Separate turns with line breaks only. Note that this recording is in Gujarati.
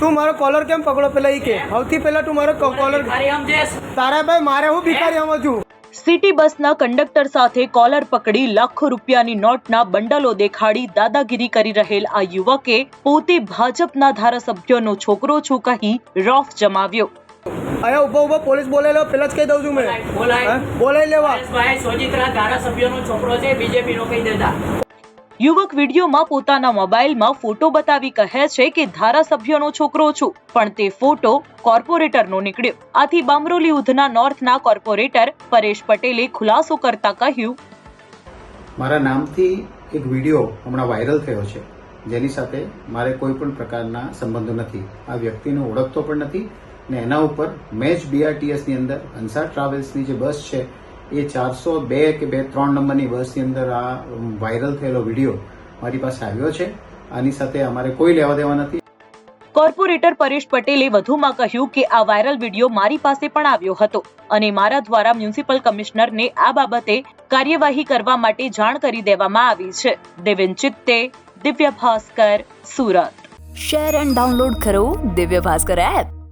તું મારો કોલર કેમ પકડો પેલા ઈ કે? સૌથી પહેલા તું મારો કોલર તારા ભાઈ મારે હું ભિખારી આમાં છું.
સિટી બસના કંડક્ટર સાથે કોલર પકડી લાખો રૂપિયાની નોટના બંડલો દેખાડી દાદાગીરી કરી રહેલ આ યુવકે પોતે ભાજપના ધારાસભ્યનો છોકરો છું કહી રોફ જમાવ્યો.
અહીંયા ઊભો ઊભો પોલીસ બોલાવી લેવા પેલા જ કહી દઉં છું મેં? બોલાવી લેવા.
સોજિત્રા ધારાસભ્યનો છોકરો છે બીજેપી નો કહી દેતા.
યુવક વિડીયોમાં પોતાના મોબાઈલમાં ફોટો બતાવી કહે છે કે, ધારાસભ્યનો છોકરો છું. પણ તે ફોટો કોર્પોરેટરનો નીકળ્યો. આથી બામરોલી ઉધના નોર્થના કોર્પોરેટર પરેશ પટેલે ખુલાસો કરતા કહ્યું,
મારા નામથી એક વીડિયો હમણાં વાયરલ થયો છે. જેની સાથે મારે કોઈ પણ પ્રકારના સંબંધો નથી. આ વ્યક્તિને ઓળખતો પણ નથી ને એના ઉપર મેચ બીઆરટીએસની અંદર અંસાર ટ્રાવેલ્સની જે બસ છે એ ચારસો બે કે બે ત્રણ નંબરની બસની અંદર આ વાયરલ થયેલો વીડિયો મારી પાસે આવ્યો છે. આની સાથે અમારે કોઈ લેવા દેવા નથી.
કોર્પોરેટર પરેશ પટેલે વધુમાં કહ્યું કે આ વાયરલ વીડિયો મારી પાસે પણ આવ્યો હતો અને મારા દ્વારા મ્યુનિસિપલ કમિશનરને આ બાબતે કાર્યવાહી કરવા માટે જાણ કરી દેવામાં આવી છે. Deven Chitte Divya Bhaskar Surat.
Share and download કરો દિવ્ય ભાસ્કર એપ